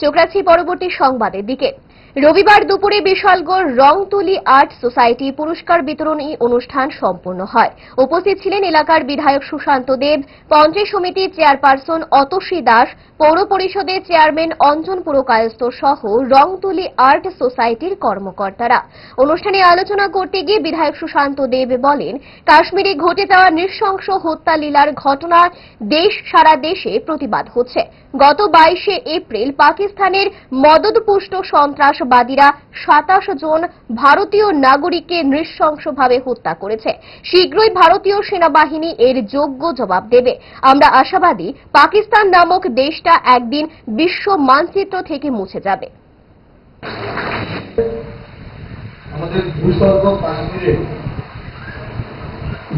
চোখ রাখছি পরবর্তী সংবাদের দিকে। রবিবার দুপুরে বিশালগড় রংতুলি আর্ট সোসাইটি পুরস্কার বিতরণী অনুষ্ঠান সম্পন্ন হয়। উপস্থিত ছিলেন এলাকার বিধায়ক সুশান্ত দেব, পঞ্চায়েত সমিতির চেয়ারপারসন অতসী দাস, পৌর পরিষদের চেয়ারম্যান অঞ্জন পুরকায়স্থ সহ রংতুলি আর্ট সোসাইটির কর্মকর্তারা। অনুষ্ঠানে আলোচনা করতে গিয়ে বিধায়ক সুশান্ত দেব বলেন, কাশ্মীরে ঘটে যাওয়া নৃশংস হত্যা লীলার ঘটনা দেশ সারা দেশে প্রতিবাদ হচ্ছে। গত বাইশে এপ্রিল পাকিস্তানের মদতপুষ্ট সন্ত্রাসবাদীরা সাতাশ জন ভারতীয় নাগরিককে নৃশংসভাবে হত্যা করেছে। শীঘ্রই ভারতীয় সেনাবাহিনী এর যোগ্য জবাব দেবে। আমরা আশাবাদী পাকিস্তান নামক দেশটা একদিন বিশ্ব মানচিত্র থেকে মুছে যাবে।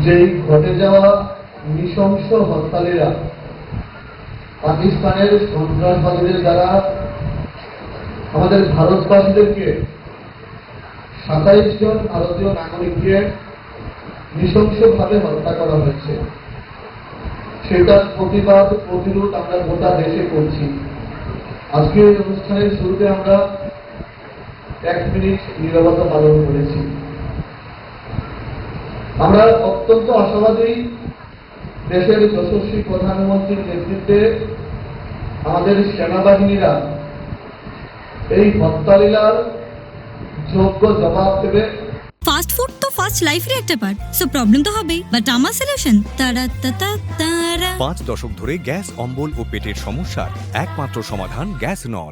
যেই ঘটে যাওয়া নৃশংস হরতালেরা পাকিস্তানের সন্ত্রাসবাদীদের দ্বারা আমাদের ভারতবাসীদেরকে সাতাইশ জন ভারতীয় নাগরিককে নৃশংসভাবে হত্যা করা হয়েছে। সেটার প্রতিবাদ, প্রতিরোধ আমরা গোটা দেশে করছি। আজকে এই অনুষ্ঠানের শুরুতে আমরা এক মিনিট নিরবতা পালন করেছি। আমরা অত্যন্ত আশাবাদী দেশের যশস্বী প্রধানমন্ত্রীর নেতৃত্বে আমাদের সেনাবাহিনীরা এই হত্যালীলার যোগ্য জবাব দেবে। ফাস্ট ফুড তো ফাস্ট লাইফের একটা পার্ট সো প্রবলেম তো হবেই। বাট আমার সলিউশন তারা তারা তারা। পাঁচ দশক ধরে গ্যাস অম্বল ও পেটের সমস্যার একমাত্র সমাধান গ্যাস নল।